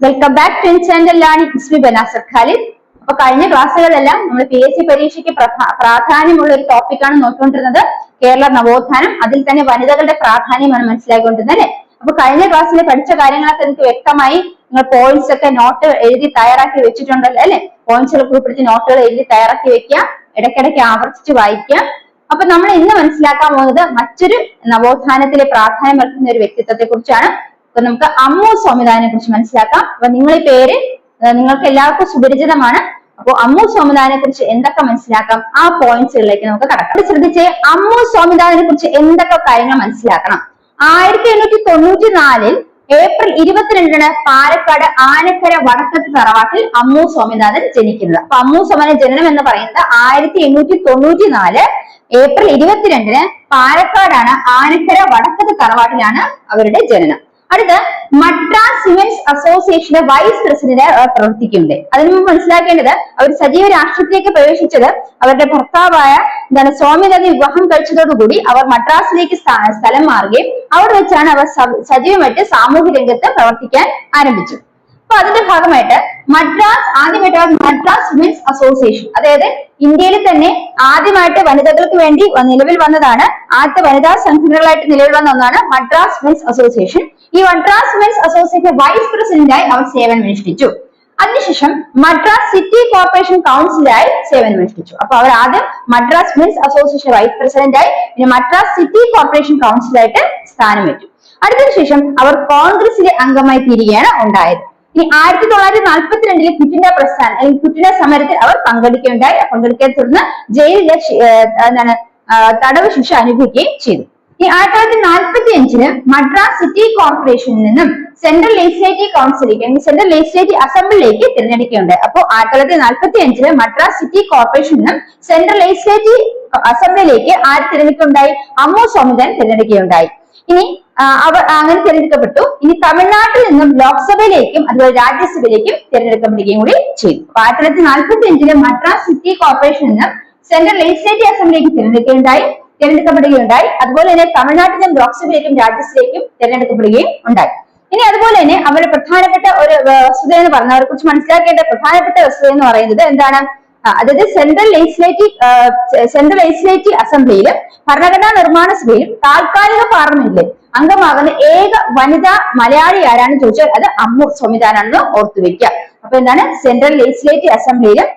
Welcome back to channel learning Banasar Khalid അപ്പൊ കഴിഞ്ഞ ക്ലാസ്സുകളെല്ലാം നമ്മൾ പി എസ് സി പരീക്ഷയ്ക്ക് പ്രാധാന്യമുള്ള ഒരു ടോപ്പിക്കാണ് നോക്കിക്കൊണ്ടിരുന്നത്. കേരള നവോത്ഥാനം. അതിൽ തന്നെ വനിതകളുടെ പ്രാധാന്യമാണ് മനസ്സിലാക്കിക്കൊണ്ടിരുന്നത് അല്ലെ? അപ്പൊ കഴിഞ്ഞ ക്ലാസ്സിൽ പഠിച്ച കാര്യങ്ങളൊക്കെ നിങ്ങൾക്ക് വ്യക്തമായി നിങ്ങൾ പോയിന്റ്സ് ഒക്കെ നോട്ട് എഴുതി തയ്യാറാക്കി വെച്ചിട്ടുണ്ടല്ലോ അല്ലെ? പോയിന്റ്സ് ഒക്കെ ഉൾപ്പെടുത്തി നോട്ടുകൾ എഴുതി തയ്യാറാക്കി വെക്കുക. ഇടയ്ക്കിടയ്ക്ക് ആവർത്തിച്ച് വായിക്കുക. അപ്പൊ നമ്മൾ ഇന്ന് മനസ്സിലാക്കാൻ പോകുന്നത് മറ്റൊരു നവോത്ഥാനത്തിലെ പ്രാധാന്യം വർക്കുന്ന ഒരു വ്യക്തിത്വത്തെ കുറിച്ചാണ് അപ്പൊ നമുക്ക് അമ്മു സ്വാമിനാഥനെ കുറിച്ച് മനസ്സിലാക്കാം. അപ്പൊ നിങ്ങൾ ഈ പേര് നിങ്ങൾക്ക് എല്ലാവർക്കും സുപരിചിതമാണ്. അപ്പൊ അമ്മു സ്വാമിനാഥനെ കുറിച്ച് എന്തൊക്കെ മനസ്സിലാക്കാം? ആ പോയിന്റ്സുകളിലേക്ക് നമുക്ക് കടക്കാം. ശ്രദ്ധിച്ച് അമ്മു സ്വാമിനാഥനെ കുറിച്ച് എന്തൊക്കെ കാര്യങ്ങൾ മനസ്സിലാക്കണം? ആയിരത്തി എണ്ണൂറ്റി തൊണ്ണൂറ്റി നാലിൽ ഏപ്രിൽ ഇരുപത്തിരണ്ടിന് പാലക്കാട് ആനക്കര വടക്കത്ത് തറവാട്ടിൽ അമ്മു സ്വാമിനാഥൻ ജനിക്കുന്നത്. അപ്പൊ അമ്മു സ്വാമിനാഥൻ ജനനം എന്ന് പറയുന്നത് ആയിരത്തി എണ്ണൂറ്റി തൊണ്ണൂറ്റി നാല് ഏപ്രിൽ ഇരുപത്തിരണ്ടിന് പാലക്കാടാണ് ആനക്കര വടക്കത്ത് തറവാട്ടിലാണ് അവരുടെ ജനനം. അടുത്ത മദ്രാസ് വിമൻസ് അസോസിയേഷന്റെ വൈസ് പ്രസിഡന്റ് പ്രവർത്തിക്കുന്നുണ്ട്. അതിനു മുമ്പ് മനസ്സിലാക്കേണ്ടത് അവർ സജീവ രാഷ്ട്രീയത്തിലേക്ക് പ്രവേശിച്ചത് അവരുടെ ഭർത്താവായ എന്താണ് സ്വാമിനാഥൻ വിവാഹം കഴിച്ചതോടുകൂടി അവർ മദ്രാസിലേക്ക് സ്ഥാ- സ്ഥലം മാറുകയും അവിടെ വെച്ചാണ് അവർ സജീവമായിട്ട് സാമൂഹ്യ രംഗത്ത് പ്രവർത്തിക്കാൻ ആരംഭിച്ചു അപ്പൊ അതിന്റെ ഭാഗമായിട്ട് മദ്രാസ് ആദ്യമായിട്ട് മദ്രാസ് വിമൻസ് അസോസിയേഷൻ അതായത് ഇന്ത്യയിൽ തന്നെ ആദ്യമായിട്ട് വനിതകൾക്ക് വേണ്ടി നിലവിൽ വന്നതാണ് ആദ്യത്തെ വനിതാ സംഘടനകളായിട്ട് നിലവിൽ വന്ന ഒന്നാണ് മദ്രാസ് വിമൻസ് അസോസിയേഷൻ ഈ മദ്രാസ് വിമൻസ് അസോസിയേഷൻ വൈസ് പ്രസിഡന്റായി അവർ സേവനമനുഷ്ഠിച്ചു. അതിനുശേഷം മദ്രാസ് സിറ്റി കോർപ്പറേഷൻ കൗൺസിലായി സേവനമനുഷ്ഠിച്ചു. അപ്പൊ അവർ ആദ്യം മദ്രാസ് വിമൻസ് അസോസിയേഷൻ വൈസ് പ്രസിഡന്റായി പിന്നെ മദ്രാസ് സിറ്റി കോർപ്പറേഷൻ കൗൺസിലായിട്ട് സ്ഥാനമേറ്റു അടുത്തതിനു ശേഷം അവർ കോൺഗ്രസിലെ അംഗമായി തീരുകയാണ് ഉണ്ടായത്. ഇനി ആയിരത്തി തൊള്ളായിരത്തി നാൽപ്പത്തിരണ്ടിലെ ക്വിറ്റ് ഇന്ത്യ പ്രസ്ഥാനം അല്ലെങ്കിൽ കുറ്റിന സമരത്തിൽ അവർ പങ്കെടുക്കുകയുണ്ടായി. പങ്കെടുക്കാൻ തുടർന്ന് ജയിലിലെ എന്താണ് തടവ് ശിക്ഷ അനുഭവിക്കുകയും ചെയ്തു. ഈ ആയിരത്തി തൊള്ളായിരത്തി നാൽപ്പത്തി അഞ്ചിന് മദ്രാസ് സിറ്റി കോർപ്പറേഷനിൽ നിന്നും സെൻട്രൽ ലെജിസ്ലേറ്റീവ് കൗൺസിലേക്ക് അല്ലെങ്കിൽ സെൻട്രൽ ലെജിസ്ലേറ്റീവ് അസംബ്ലിയിലേക്ക് തിരഞ്ഞെടുക്കുകയുണ്ടായി. അപ്പോൾ ആയിരത്തി തൊള്ളായിരത്തി നാൽപ്പത്തി അഞ്ചിൽ മദ്രാസ് സിറ്റി കോർപ്പറേഷനിൽ നിന്നും സെൻട്രൽ ലെജിസ്ലേറ്റീവ് അസംബ്ലിയിലേക്ക് ആര് തിരഞ്ഞെടുക്കുകയുണ്ടായി? അമ്മു സ്വാമിനാഥൻ തിരഞ്ഞെടുക്കുകയുണ്ടായി. ഇനി അവർ അങ്ങനെ തിരഞ്ഞെടുക്കപ്പെട്ടു. ഇനി തമിഴ്നാട്ടിൽ നിന്നും ലോക്സഭയിലേക്കും അതുപോലെ രാജ്യസഭയിലേക്കും തിരഞ്ഞെടുക്കപ്പെടുകയും കൂടി ചെയ്തു. അപ്പൊ ആയിരത്തി തൊള്ളായിരത്തി നാൽപ്പത്തി അഞ്ചിൽ മദ്രാസ് സിറ്റി കോർപ്പറേഷനിൽ നിന്നും സെൻട്രൽ ലെജിസ്ലേറ്റീവ് അസംബ്ലിയിലേക്ക് തിരഞ്ഞെടുക്കുകയുണ്ടായി തിരഞ്ഞെടുക്കപ്പെടുകയുണ്ടായി. അതുപോലെ തന്നെ തമിഴ്നാട്ടിലും ലോക്സഭയിലേക്കും രാജ്യസഭയിലേക്കും തിരഞ്ഞെടുക്കപ്പെടുകയും ഉണ്ടായി. ഇനി അതുപോലെ തന്നെ അവരുടെ പ്രധാനപ്പെട്ട ഒരു വസ്തുത എന്ന് പറഞ്ഞ അവരെ കുറിച്ച് മനസ്സിലാക്കേണ്ട പ്രധാനപ്പെട്ട വസ്തുത എന്ന് പറയുന്നത് എന്താണ്? അതായത് സെൻട്രൽ ലെജിസ്ലേറ്റീവ് സെൻട്രൽ ലെജിസ്ലേറ്റീവ് അസംബ്ലിയിലും ഭരണഘടനാ നിർമ്മാണ സഭയിലും താൽക്കാലിക പാർലമെന്റിൽ അംഗമാകുന്ന ഏക വനിതാ മലയാളി ആരാണെന്ന് ചോദിച്ചാൽ അത് അമ്മു സംവിധാനാണെന്ന് ഓർത്തുവെക്കുക അപ്പൊ എന്താണ്? സെൻട്രൽ ലെജിസ്ലേറ്റീവ് അസംബ്ലിയിലും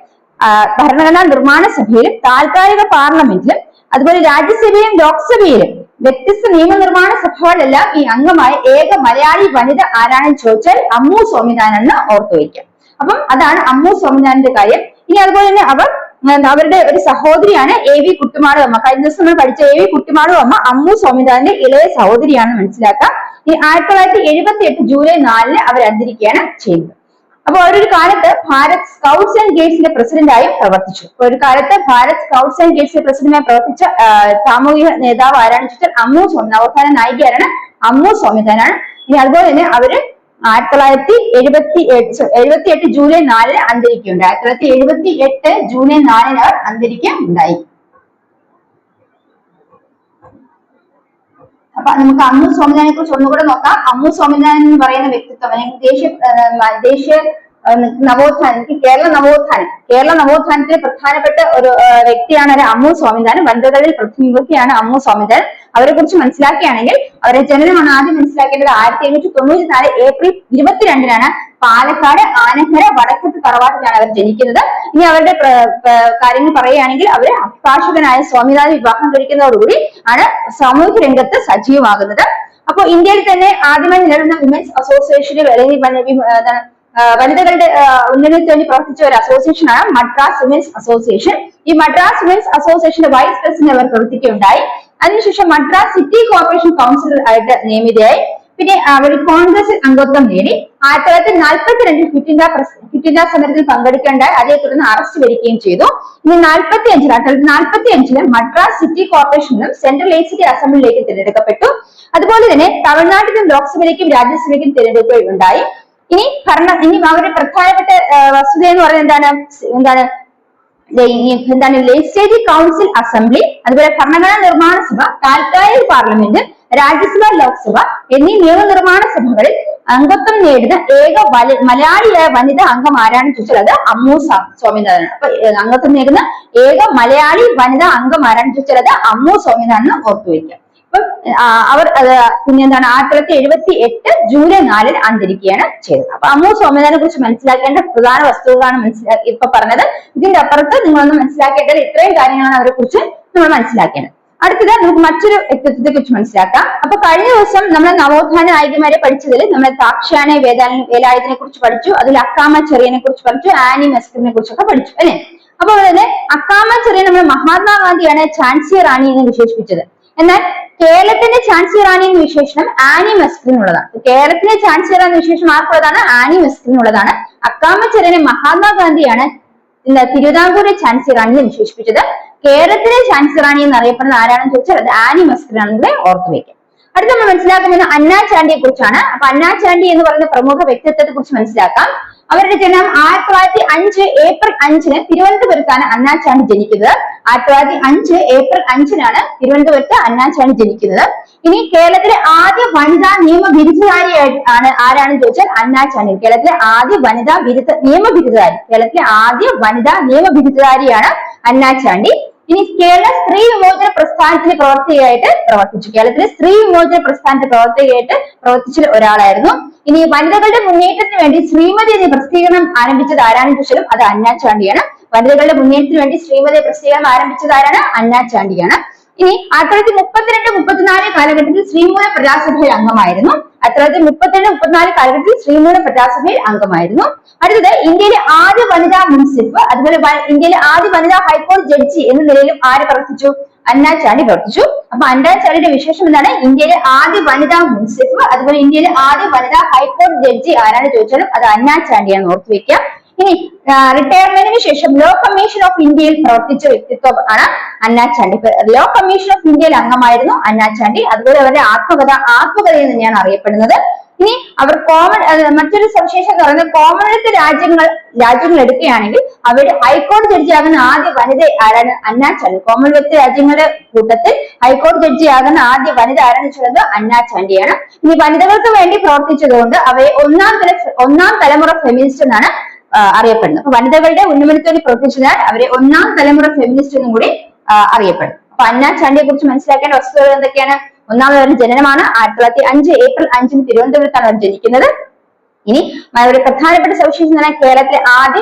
ഭരണഘടനാ നിർമ്മാണ സഭയിലും താൽക്കാലിക പാർലമെന്റിലും അതുപോലെ രാജ്യസഭയിലും ലോക്സഭയിലും വ്യത്യസ്ത നിയമനിർമ്മാണ സഭകളിലെല്ലാം ഈ അംഗമായ ഏക മലയാളി വനിത ആരാണെന്ന് ചോദിച്ചാൽ അമ്മു സ്വാമിനാനെന്ന് ഓർത്തു വയ്ക്കാം അപ്പം അതാണ് അമ്മു സ്വാമിനാന്റെ കാര്യം. ഇനി അതുപോലെ തന്നെ അവർ അവരുടെ ഒരു സഹോദരിയാണ് എ വി കുട്ടുമാടു അമ്മ. കഴിഞ്ഞ ദിവസം നമ്മൾ പഠിച്ച എ വി കുട്ടുമാടു അമ്മ അമ്മു സ്വാമിനാഥന്റെ ഇളയ സഹോദരിയാണ് മനസ്സിലാക്കാം. ഈ ആയിരത്തി തൊള്ളായിരത്തി എഴുപത്തി എട്ട് ജൂലൈ നാലിന് അവർ അന്തരിക്കുകയാണ് ചെയ്തത് അപ്പൊ അവരൊരു കാലത്ത് ഭാരത് സ്കൗട്ട്സ് ആൻഡ് ഗൈഡ്സിന്റെ പ്രസിഡന്റായും പ്രവർത്തിച്ചു. ഒരു കാലത്ത് ഭാരത് സ്കൗട്ട്സ് ആൻഡ് ഗൈഡ്സിന്റെ പ്രസിഡന്റായി പ്രവർത്തിച്ച സാമൂഹിക നേതാവ് ആരാണെന്ന് വെച്ചാൽ അമ്മു സ്വാമി നവോത്ഥാന നായികയാണ് അമ്മു സ്വാമിനാഥനാണ്. ഇനി അതുപോലെ തന്നെ അവർ ആയിരത്തി തൊള്ളായിരത്തി എഴുപത്തി എട്ട് എഴുപത്തി എട്ട് ജൂലൈ നാലിന് അന്തരിക്കുണ്ട് ആയിരത്തി തൊള്ളായിരത്തി എഴുപത്തി എട്ട് ജൂലൈ നാലിന് അവർ അന്തരിക്കുകയുണ്ടായി. അപ്പൊ നമുക്ക് അമ്മു സ്വാമിനാഥനെ കുറിച്ച് ഒന്നുകൂടെ നോക്കാം. അമ്മു സ്വാമിനാഥൻ എന്ന് പറയുന്ന വ്യക്തിത്വം അല്ലെങ്കിൽ ദേശീയ ദേശീയ നവോത്ഥാനം കേരള നവോത്ഥാനം കേരള നവോത്ഥാനത്തിലെ പ്രധാനപ്പെട്ട ഒരു വ്യക്തിയാണ് ഒരു അമ്മു സ്വാമിനാഥൻ. വനിതകളിൽ പ്രതിനിധിയാണ് അമ്മു സ്വാമിനാഥൻ. അവരെ കുറിച്ച് മനസ്സിലാക്കുകയാണെങ്കിൽ അവരെ ജനനമാണ് ആദ്യം മനസ്സിലാക്കേണ്ടത് ആയിരത്തി എണ്ണൂറ്റി തൊണ്ണൂറ്റി നാല് ഏപ്രിൽ ഇരുപത്തിരണ്ടിനാണ് പാലക്കാട് ആനക്കര വടക്കത്ത് തറവാട്ടിലാണ് അവർ ജനിക്കുന്നത്. ഇനി അവരുടെ കാര്യങ്ങൾ പറയുകയാണെങ്കിൽ അവർ അഭിഭാഷകനായ സ്വാമിനാഥൻ വിവാഹം കഴിക്കുന്നതോടുകൂടി ആണ് സാമൂഹിക രംഗത്ത് സജീവമാകുന്നത്. അപ്പോൾ ഇന്ത്യയിൽ തന്നെ ആദ്യമായി നിലവിലുന്ന വിമൻസ് അസോസിയേഷനുകൾ അല്ലെങ്കിൽ വനിതകളുടെ ഉന്നതിക്ക് വേണ്ടി പ്രവർത്തിച്ച ഒരു അസോസിയേഷനാണ് മദ്രാസ് വിമൻസ് അസോസിയേഷൻ ഈ മദ്രാസ് വിമൻസ് അസോസിയേഷന്റെ വൈസ് പ്രസിഡന്റ് അവർ പ്രവർത്തിക്കുകയുണ്ടായി. അതിനുശേഷം മദ്രാസ് സിറ്റി കോർപ്പറേഷൻ കൗൺസിലർ ആയിട്ട് നിയമിതയായി. പിന്നെ അവർ കോൺഗ്രസിൽ അംഗത്വം നേടി. ആയിരത്തി തൊള്ളായിരത്തി നാൽപ്പത്തിരണ്ടിൽ ക്വിറ്റ് ഇന്ത്യ സമരത്തിൽ പങ്കെടുക്കേണ്ടായി അതേ തുടർന്ന് അറസ്റ്റ് വരികയും ചെയ്തു. ഇനി നാൽപ്പത്തി അഞ്ചിൽ ആയിരത്തി തൊള്ളായിരത്തി നാൽപ്പത്തി അഞ്ചിൽ മദ്രാസ് സിറ്റി കോർപ്പറേഷനിലും സെൻട്രൽ സിറ്റി അസംബ്ലിയിലേക്ക് തിരഞ്ഞെടുക്കപ്പെട്ടു. അതുപോലെ തന്നെ തമിഴ്നാട്ടിലും ലോക്സഭയിലേക്കും രാജ്യസഭയിലേക്കും തിരഞ്ഞെടുക്കുകയുണ്ടായി ഇനി ഭരണം ഇനി അവരുടെ പ്രധാനപ്പെട്ട വസ്തുത എന്ന് പറയുന്നത് എന്താണ്? എന്താണ്? എന്താണ്? ലെജിസ്ലേറ്റീവ് കൗൺസിൽ അസംബ്ലി അതുപോലെ ഭരണഘടനാ നിർമ്മാണ സഭ താൽക്കാലിക പാർലമെന്റ് രാജ്യസഭ ലോക്സഭ എന്നീ നിയമനിർമ്മാണ സഭകളിൽ അംഗത്വം നേടുന്ന ഏക മലയാളിയായ വനിതാ അംഗം ആരാണെന്ന് ചോദിച്ചാൽ അത് അമ്മു സ്വാമിനാഥൻ. അപ്പൊ അംഗത്വം നേടുന്ന ഏക മലയാളി വനിത അംഗം ആരാണെന്ന് ചോദിച്ചാൽ അത് അമ്മു സ്വാമിനാഥൻ ഓർത്തു വയ്ക്കുക അപ്പം അവർ പിന്നെ എന്താണ് ആയിരത്തി തൊള്ളായിരത്തി എഴുപത്തി എട്ട് ജൂലൈ നാലിന് അന്തരിക്കുകയാണ് ചെയ്തത്. അപ്പൊ അമ്മു സ്വാമിനാഥനെ കുറിച്ച് മനസ്സിലാക്കേണ്ട പ്രധാന വസ്തുതകളാണ് മനസ്സിലാക്കി ഇപ്പൊ പറഞ്ഞത്. ഇതിന്റെ അപ്പുറത്ത് നിങ്ങളൊന്ന് മനസ്സിലാക്കേണ്ടത് ഇത്രയും കാര്യങ്ങളാണ് അവരെ കുറിച്ച് നമ്മൾ മനസ്സിലാക്കേണ്ടത്. അടുത്തത് നമുക്ക് മറ്റൊരു വ്യക്തിത്വത്തെ കുറിച്ച് മനസ്സിലാക്കാം. അപ്പൊ കഴിഞ്ഞ ദിവസം നമ്മൾ നവോത്ഥാന നായികമാരെ പഠിച്ചതിൽ നമ്മൾ താക്ഷാനെ വേദാ വേലായുധനെ കുറിച്ച് പഠിച്ചു. അതിൽ അക്കാമ ചെറിയനെ കുറിച്ച് പഠിച്ചു. ആനി മെസ്കറിനെ കുറിച്ചൊക്കെ പഠിച്ചു അല്ലെ? അപ്പൊ അതിന് അക്കാമ ചെറിയ നമ്മൾ മഹാത്മാഗാന്ധിയാണ് ഝാൻസി റാണി എന്ന് വിശേഷിപ്പിച്ചത്. എന്നാൽ കേരളത്തിന്റെ ഝാൻസി റാണി എന്ന വിശേഷണം. ആനി ഉള്ളതാണ് കേരളത്തിലെ ഝാൻസി റാണി എന്ന വിശേഷണം ആർക്കുള്ളതാണ്? ആനി ഉള്ളതാണ് അക്കാമ ചെറിയനെ മഹാത്മാഗാന്ധിയാണ് റാണി എന്ന് വിശേഷിപ്പിച്ചത്. കേരളത്തിലെ ഝാൻസി റാണി എന്നറിയപ്പെടുന്ന ആരാണെന്ന് ചോദിച്ചാൽ അത് ആനി മെസ്കറാണെന്ന് ഓർത്തു വെക്കാം അടുത്ത നമ്മൾ മനസ്സിലാക്കുന്നത് അന്നാ ചാണ്ടിയെ കുറിച്ചാണ് അപ്പൊ അന്നാ ചാണ്ടി എന്ന് പറയുന്ന പ്രമുഖ വ്യക്തിത്വത്തെ കുറിച്ച് മനസ്സിലാക്കാം. അവരുടെ ജനനം ആയിരത്തി തൊള്ളായിരത്തി അഞ്ച് ഏപ്രിൽ അഞ്ചിന് തിരുവനന്തപുരത്താണ് അന്നാ ചാണ്ടി ജനിക്കുന്നത്. ആയിരത്തി തൊള്ളായിരത്തി അഞ്ച് ഏപ്രിൽ അഞ്ചിനാണ് തിരുവനന്തപുരത്ത് അന്നാ ചാണ്ടി ജനിക്കുന്നത്. ഇനി കേരളത്തിലെ ആദ്യ വനിതാ നിയമ ബിരുദധാരി ആണ് ആരാണെന്ന് ചോദിച്ചാൽ അന്നാ കേരളത്തിലെ ആദ്യ വനിതാ ബിരുദ നിയമ ബിരുദധാരി. കേരളത്തിലെ ആദ്യ വനിതാ നിയമ ബിരുദധാരിയാണ് അന്നാ ചാണ്ടി ഇനി കേരള സ്ത്രീ വിമോചന പ്രസ്ഥാനത്തിന്റെ പ്രവർത്തകയായിട്ട് പ്രവർത്തിച്ചു. കേരളത്തിലെ സ്ത്രീ വിമോചന പ്രസ്ഥാനത്തിന്റെ പ്രവർത്തകയായിട്ട് പ്രവർത്തിച്ച ഒരാളായിരുന്നു. ഇനി വനിതകളുടെ മുന്നേറ്റത്തിന് വേണ്ടി ശ്രീമതി എന്ന പ്രസിദ്ധീകരണം ആരംഭിച്ചത് ആരാണെന്ന് ചോദിച്ചാലും അത് അന്നാ ചാണ്ടിയാണ്. വനിതകളുടെ മുന്നേറ്റത്തിന് വേണ്ടി ശ്രീമതി പ്രസിദ്ധീകരണം ആരംഭിച്ചത് ആരാണ്? അന്നാ ചാണ്ടിയാണ്. ഇനി ആയിരത്തി തൊള്ളായിരത്തി മുപ്പത്തിരണ്ട് മുപ്പത്തിനാല് കാലഘട്ടത്തിൽ ശ്രീമൂല പ്രജാസഭയിൽ അംഗമായിരുന്നു. ആയിരത്തി തൊള്ളായിരത്തി മുപ്പത്തിരണ്ട് മുപ്പത്തിനാല് കാലഘട്ടത്തിൽ ശ്രീമൂല പ്രജാസഭയിൽ അംഗമായിരുന്നു. അടുത്തത് ഇന്ത്യയിലെ ആദ്യ വനിതാ മുൻസിഫ് അതുപോലെ ഇന്ത്യയിലെ ആദ്യ വനിതാ ഹൈക്കോടതി ജഡ്ജി എന്ന നിലയിലും ആര് പ്രവർത്തിച്ചു? അന്നാ ചാണ്ടി പ്രവർത്തിച്ചു. അപ്പൊ അന്നാ ചാണ്ടിയുടെ വിശേഷം എന്താണ്? ഇന്ത്യയിലെ ആദ്യ വനിതാ മുൻസിഫ് അതുപോലെ ഇന്ത്യയിലെ ആദ്യ വനിതാ ഹൈക്കോടതി ജഡ്ജി ആരാണ് ചോദിച്ചാലും അത് അന്നാ ചാണ്ടിയാണ് ഓർത്തു വെക്കുക ഇനി റിട്ടയർമെന്റിന് ശേഷം ലോ കമ്മീഷൻ ഓഫ് ഇന്ത്യയിൽ പ്രവർത്തിച്ച വ്യക്തിത്വം ആണ് ചാണ്ടി. ലോ കമ്മീഷൻ ഓഫ് ഇന്ത്യയിൽ അംഗമായിരുന്നു അന്നാ ചാണ്ടി. അതുപോലെ അവരുടെ ആത്മകഥ ആത്മകഥ എന്ന് തന്നെയാണ് അറിയപ്പെടുന്നത്. ഇനി അവർ കോമൺ മറ്റൊരു സവിശേഷം എന്ന് പറയുന്നത് കോമൺവെൽത്ത് രാജ്യങ്ങൾ രാജ്യങ്ങൾ എടുക്കുകയാണെങ്കിൽ അവർ ഹൈക്കോടതി ജഡ്ജിയാകുന്ന ആദ്യ വനിത ആരാണ് അന്നാ ചാണ്ടി. കോമൺവെൽത്ത് രാജ്യങ്ങളുടെ കൂട്ടത്തിൽ ഹൈക്കോടതി ജഡ്ജിയാകുന്ന ആദ്യ വനിത ആരാണ് വെച്ചുള്ളത് അന്നാ ചാണ്ടിയാണ്. ഇനി വനിതകൾക്ക് വേണ്ടി പ്രവർത്തിച്ചതുകൊണ്ട് അവയെ ഒന്നാം തല ഒന്നാം തലമുറ ഫെമിനിസ്റ്റ് എന്നാണ് ആ, അറിയപ്പെടുന്നത് അപ്പൊ വനിതകളുടെ ഉന്നമനത്തിന് വേണ്ടി അവരെ ഒന്നാം തലമുറ ഫെമിനിസ്റ്റ് എന്നും കൂടി അറിയപ്പെടും അപ്പൊ അന്നാ ചാണ്ടിയെ കുറിച്ച് മനസ്സിലാക്കേണ്ട വസ്തുതകൾ എന്തൊക്കെയാണ്? ഒന്നാമത് അവരുടെ ജനനമാണ്. ആയിരത്തി തൊള്ളായിരത്തി അഞ്ച് ഏപ്രിൽ അഞ്ചിന് തിരുവനന്തപുരത്താണ് അവർ ജനിക്കുന്നത്. ഇനി അവരുടെ പ്രധാനപ്പെട്ട സവിശേഷത കേരളത്തിലെ ആദ്യ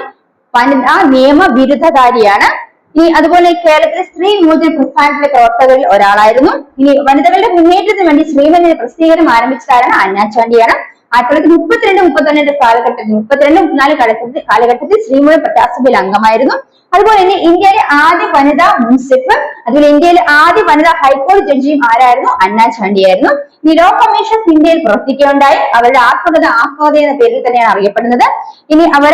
വനിതാ നിയമ ബിരുദധാരിയാണ് ഇനി അതുപോലെ കേരളത്തിലെ സ്ത്രീ വിമോചന പ്രസ്ഥാനത്തിലെ പ്രവർത്തകരിൽ ഒരാളായിരുന്നു. ഇനി വനിതകളുടെ മുന്നേറ്റത്തിന് വേണ്ടി ശ്രീമതി പ്രസിദ്ധീകരണം ആരംഭിച്ചതാരാണ്? അന്നാചാണ്ടിയാണ് ആയിരത്തി തൊള്ളായിരത്തി മുപ്പത്തിരണ്ട് മുപ്പത്തൊന്നിന്റെ കാലഘട്ടത്തിൽ മുപ്പത്തിരണ്ട് മുപ്പത്തിനാല് കാലഘട്ടത്തിൽ കാലഘട്ടത്തിൽ ശ്രീമൂല പ്രജാസഭയിൽ അംഗമായിരുന്നു. അതുപോലെ തന്നെ ഇന്ത്യയിലെ ആദ്യ വനിതാ മുൻസിഫ് അതുപോലെ ഇന്ത്യയിലെ ആദ്യ വനിതാ ഹൈക്കോടതി ജഡ്ജിയും ആരായിരുന്നു? അന്നാ ചാണ്ടിയായിരുന്നു. ഈ ലോ കമ്മീഷൻ ഇന്ത്യയിൽ പ്രവർത്തിക്കുകയുണ്ടായി. അവരുടെ ആത്മകഥ ആത്മകഥ എന്ന പേരിൽ തന്നെയാണ് അറിയപ്പെടുന്നത്. ഇനി അവർ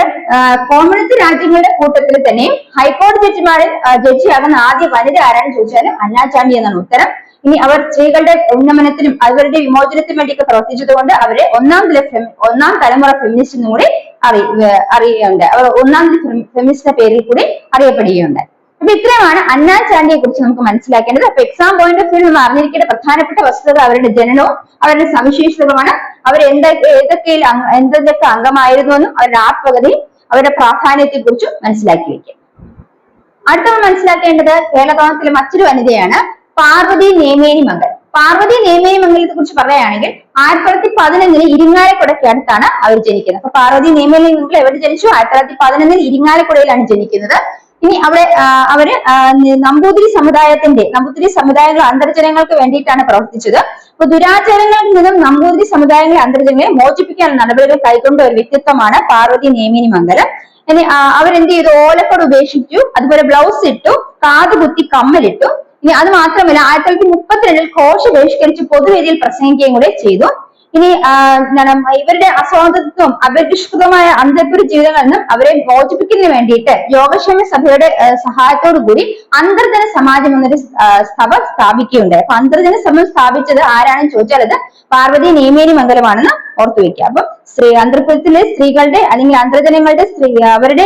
കോമൺവെൽത്ത് രാജ്യങ്ങളുടെ കൂട്ടത്തിൽ തന്നെയും ഹൈക്കോടതി ജഡ്ജിമാരിൽ ജഡ്ജിയാകുന്ന ആദ്യ വനിത ആരാണെന്ന് ചോദിച്ചാലും അന്നാ ചാണ്ടി എന്നാണ് ഉത്തരം. ഇനി അവർ സ്ത്രീകളുടെ ഉന്നമനത്തിനും അവരുടെ വിമോചനത്തിനും വേണ്ടിയൊക്കെ പ്രവർത്തിച്ചതുകൊണ്ട് അവരെ ഒന്നാം ഒന്നാം തലമുറ ഫെമിനിസ്റ്റ് എന്നും കൂടി അറി അറിയുകയുണ്ട്. അവർ ഒന്നാം നില ഫെമിനിസ്റ്റ് പേരിൽ കൂടി അറിയപ്പെടുകയുണ്ട്. അപ്പൊ ഇത്രയുമാണ് അന്നാ ചാണ്ടിയെ കുറിച്ച് നമുക്ക് മനസ്സിലാക്കേണ്ടത്. അപ്പൊ എക്സാം പോയിന്റ് ഓഫ് വ്യൂ നമ്മൾ അറിഞ്ഞിരിക്കേണ്ട പ്രധാനപ്പെട്ട വസ്തുത അവരുടെ ജനനവും അവരുടെ സവിശേഷതകളുമാണ്. അവർ എന്തൊക്കെ ഏതൊക്കെ എന്തൊക്കെ അംഗമായിരുന്നു എന്നും അവരുടെ ആത്മകഥയും അവരുടെ പ്രാധാന്യത്തെ കുറിച്ചും മനസ്സിലാക്കി വെക്കുക. അടുത്ത മനസ്സിലാക്കേണ്ടത് കേരളത്തിലെ മറ്റൊരു വനിതയാണ് പാർവതി നേമേനി മംഗൽ. പാർവതി നേമേനി മംഗലത്തെ കുറിച്ച് പറയുകയാണെങ്കിൽ ആയിരത്തി തൊള്ളായിരത്തി പതിനൊന്നിന് ഇരിങ്ങാലക്കുടയ്ക്ക് അടുത്താണ് അവർ ജനിക്കുന്നത്. അപ്പൊ പാർവതി നേമേനി മംഗൽ എവിടെ ജനിച്ചു? ആയിരത്തി തൊള്ളായിരത്തി പതിനൊന്നിൽ ഇരിങ്ങാലക്കുടയിലാണ് ജനിക്കുന്നത്. ഇനി അവിടെ അവർ നമ്പൂതിരി സമുദായത്തിന്റെ നമ്പൂതിരി സമുദായങ്ങൾ അന്തർജനങ്ങൾക്ക് വേണ്ടിയിട്ടാണ് പ്രവർത്തിച്ചത്. അപ്പൊ ദുരാചാരങ്ങളിൽ നിന്നും നമ്പൂതിരി സമുദായങ്ങളെ അന്തർജനങ്ങളെ മോചിപ്പിക്കാനുള്ള നടപടികൾ കൈക്കൊണ്ട ഒരു വ്യക്തിത്വമാണ് പാർവതി നേമിനി മംഗലം ഇനി അവരെന്ത് ചെയ്തു? ഓലക്കോട് ഉപേക്ഷിച്ചു. അതുപോലെ ബ്ലൗസ് ഇട്ടു. കാത് കുത്തി കമ്മലിട്ടു. ഇനി അത് മാത്രമല്ല ആയിരത്തി തൊള്ളായിരത്തി മുപ്പത്തിരണ്ടിൽ കോശ ബഹിഷ്കരിച്ച് പൊതുവേദിയിൽ പ്രസംഗിക്കുകയും കൂടെ ചെയ്തു. ഇനി എന്താണ് ഇവരുടെ അസ്വാതന്ത്ര്യവും അപരിഷ്കൃതമായ അന്തർപുര ജീവിതങ്ങളിൽ നിന്നും അവരെ മോചിപ്പിക്കുന്നതിന് വേണ്ടിയിട്ട് യോഗക്ഷേമ സഭയുടെ സഹായത്തോടു കൂടി അന്തർജന സമാജം എന്നൊരു സഭ സ്ഥാപിക്കുകയുണ്ട്. അപ്പൊ അന്തർജന സഭ സ്ഥാപിച്ചത് ആരാണെന്ന് ചോദിച്ചാൽ അത് പാർവതി നേമേനി മംഗലമാണെന്ന് ഓർത്തു വെക്കുക അപ്പൊ സ്ത്രീ അന്തർപുരത്തിലെ സ്ത്രീകളുടെ അല്ലെങ്കിൽ അന്തർജനങ്ങളുടെ സ്ത്രീ അവരുടെ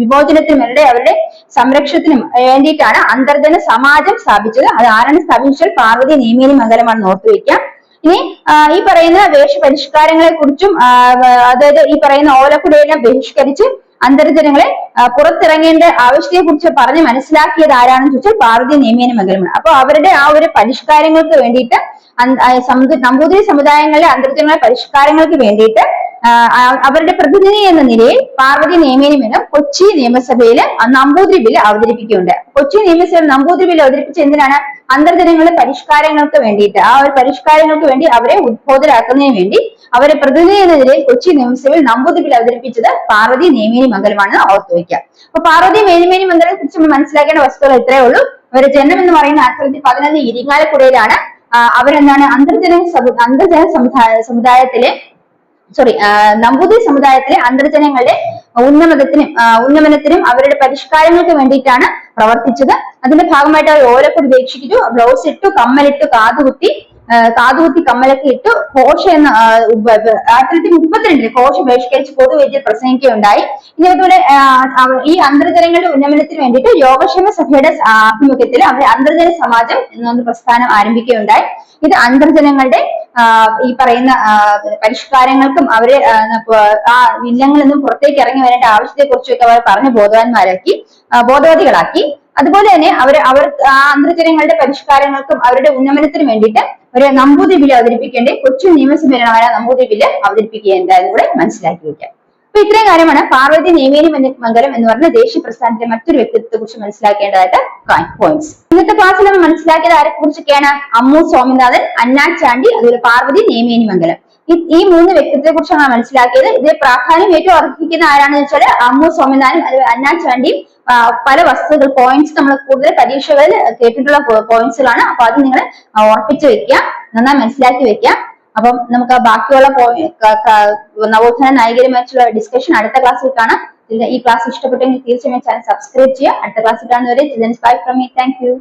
വിമോചനത്തിനും അവരുടെ അവരുടെ സംരക്ഷണത്തിനും വേണ്ടിയിട്ടാണ് അന്തർജന സമാജം സ്ഥാപിച്ചത്. അത് ആരാണ് സ്ഥാപിച്ചത്? പാർവതി നേമേനി മംഗലമാണെന്ന് ഓർത്തു വെക്കുക ഇനി ഈ പറയുന്ന വേഷപരിഷ്കാരങ്ങളെ കുറിച്ചും അതായത് ഈ പറയുന്ന ഓലക്കുടയെല്ലാം ബഹിഷ്കരിച്ച് അന്തർജനങ്ങളെ പുറത്തിറങ്ങേണ്ട ആവശ്യത്തെ കുറിച്ച് പറഞ്ഞ് മനസ്സിലാക്കിയത് ആരാണെന്ന് ചോദിച്ചാൽ ഭാരതീയ നിയമേന മംഗലമാണ്. അപ്പൊ അവരുടെ ആ ഒരു പരിഷ്കാരങ്ങൾക്ക് വേണ്ടിയിട്ട് നമ്പൂതിരി സമുദായങ്ങളിലെ അന്തർജനങ്ങളെ പരിഷ്കാരങ്ങൾക്ക് വേണ്ടിയിട്ട് അവരുടെ പ്രതിനിധി എന്ന നിലയിൽ പാർവതി നേമേനി മേനോൻ കൊച്ചി നിയമസഭയിൽ നമ്പൂതിരി ബില്ല് അവതരിപ്പിക്കുന്നുണ്ട്. കൊച്ചി നിയമസഭയിൽ നമ്പൂതിരി ബില്ല് അവതരിപ്പിച്ച എന്തിനാണ്? അന്തർജനങ്ങളുടെ പരിഷ്കാരങ്ങൾക്ക് വേണ്ടിയിട്ട് ആ ഒരു പരിഷ്കാരങ്ങൾക്ക് വേണ്ടി അവരെ ഉദ്ബോധരാക്കുന്നതിന് വേണ്ടി അവരെ പ്രതിനിധി എന്ന നിലയിൽ കൊച്ചി നിയമസഭയിൽ നമ്പൂതിരി ബില്ല് അവതരിപ്പിച്ചത് പാർവതി നേമേനി മംഗലമാണ് ഓർത്തു വയ്ക്കുക. അപ്പൊ പാർവതി മേനിമേനി മംഗലത്തെ കുറിച്ച് നമ്മൾ മനസ്സിലാക്കേണ്ട വസ്തുക്കൾ ഇത്രയേ ഉള്ളൂ. അവരുടെ ജന്മം എന്ന് പറയുന്ന ആയിരത്തി തൊള്ളായിരത്തി പതിനൊന്ന് ഇരിങ്ങാലക്കുടയിലാണ് അവരെന്താണ് അന്തർജന അന്തർജന സമുദായ സമുദായത്തിലെ സോറി നമ്പൂതിരി സമുദായത്തിലെ അന്തർജനങ്ങളുടെ ഉന്നമനത്തിനും ഉന്നമനത്തിനും അവരുടെ പരിഷ്കാരങ്ങൾക്ക് വേണ്ടിയിട്ടാണ് പ്രവർത്തിച്ചത്. അതിന്റെ ഭാഗമായിട്ട് അവർ ഓലക്കൊടി ഉപേക്ഷിച്ചു ബ്ലൗസ് ഇട്ടു കമ്മലിട്ടു കാതുകുത്തി കാതുകുത്തി കമ്മലൊക്കെ ഇട്ടു. ഘോഷ എന്ന ആയിരത്തി തൊള്ളായിരത്തി മുപ്പത്തിരണ്ടിൽ ഘോഷ ബഹിഷ്കരിച്ച് പൊതുവേദിയിൽ പ്രസംഗിക്കുകയുണ്ടായി. ഇനി അതുപോലെ ഈ അന്തർജനങ്ങളുടെ ഉന്നമനത്തിന് വേണ്ടിയിട്ട് യോഗക്ഷേമ സഭയുടെ ആഭിമുഖ്യത്തിൽ അവർ അന്തർജന സമാജം എന്നൊരു പ്രസ്ഥാനം ആരംഭിക്കുകയുണ്ടായി. ഇത് അന്തർജനങ്ങളുടെ ഈ പറയുന്ന പരിഷ്കാരങ്ങൾക്കും അവർ ആ, ഇല്ലങ്ങളിൽ നിന്നും പുറത്തേക്ക് ഇറങ്ങി വരേണ്ട ആവശ്യത്തെ കുറിച്ചൊക്കെ അവർ പറഞ്ഞ് ബോധവാന്മാരാക്കി ബോധവതികളാക്കി. അതുപോലെ തന്നെ അവർ അവർ അന്തർജനങ്ങളുടെ പരിഷ്കാരങ്ങൾക്കും അവരുടെ ഉന്നമനത്തിനും വേണ്ടിയിട്ട് ഒരു നമ്പൂതിരി ബില്ല് അവതരിപ്പിക്കേണ്ടേ കൊച്ചു നിയമസഭയിലാണ് നമ്പൂതിരി ബില്ല് അവതരിപ്പിക്കുകയുണ്ടായെന്ന് കൂടെ മനസ്സിലാക്കി വെക്കാം. അപ്പൊ ഇത്രയും കാര്യമാണ് പാർവതി നേമേനി മംഗലം എന്ന് പറഞ്ഞ ദേശീയ പ്രസ്ഥാനത്തിലെ മറ്റൊരു വ്യക്തിത്വത്തെ കുറിച്ച് മനസ്സിലാക്കേണ്ടതായിട്ട് പോയിന്റ്സ് ഇന്നത്തെ ക്ലാസ്സിൽ നമ്മൾ മനസ്സിലാക്കിയത് ആരെ കുറിച്ചൊക്കെയാണ്? അമ്മു സ്വാമിനാഥൻ അന്നാ ചാണ്ടി അതുപോലെ പാർവതി നേമേനി മംഗലം. ഈ- മൂന്ന് വ്യക്തിത്വത്തെ കുറിച്ചാണ് മനസ്സിലാക്കിയത്. ഇതിൽ പ്രാധാന്യം ഏറ്റവും അർഹിക്കുന്ന ആരാണെന്ന് വെച്ചാൽ അമ്മു സ്വാമിനാഥൻ അതുപോലെ അന്നാ പല വസ്തുക്കൾ പോയിന്റ്സ് നമ്മൾ കൂടുതൽ പരീക്ഷകളിൽ കേട്ടിട്ടുള്ള പോയിന്റ്സുകളാണ് അപ്പൊ അത് നിങ്ങൾ ഉറപ്പിച്ചു വെക്കുക. നന്നായി മനസ്സിലാക്കി വെക്കുക. അപ്പം നമുക്ക് ആ ബാക്കിയുള്ള നവോത്ഥാന നായകരുമായിട്ടുള്ള ഡിസ്കഷൻ അടുത്ത ക്ലാസ്സിൽ കാണാം. ഈ ക്ലാസ് ഇഷ്ടപ്പെട്ടെങ്കിൽ തീർച്ചയായും ചാനൽ സബ്സ്ക്രൈബ് ചെയ്യുക. അടുത്ത ക്ലാസ്സിൽ കാണുന്നവരെ bye from me thank you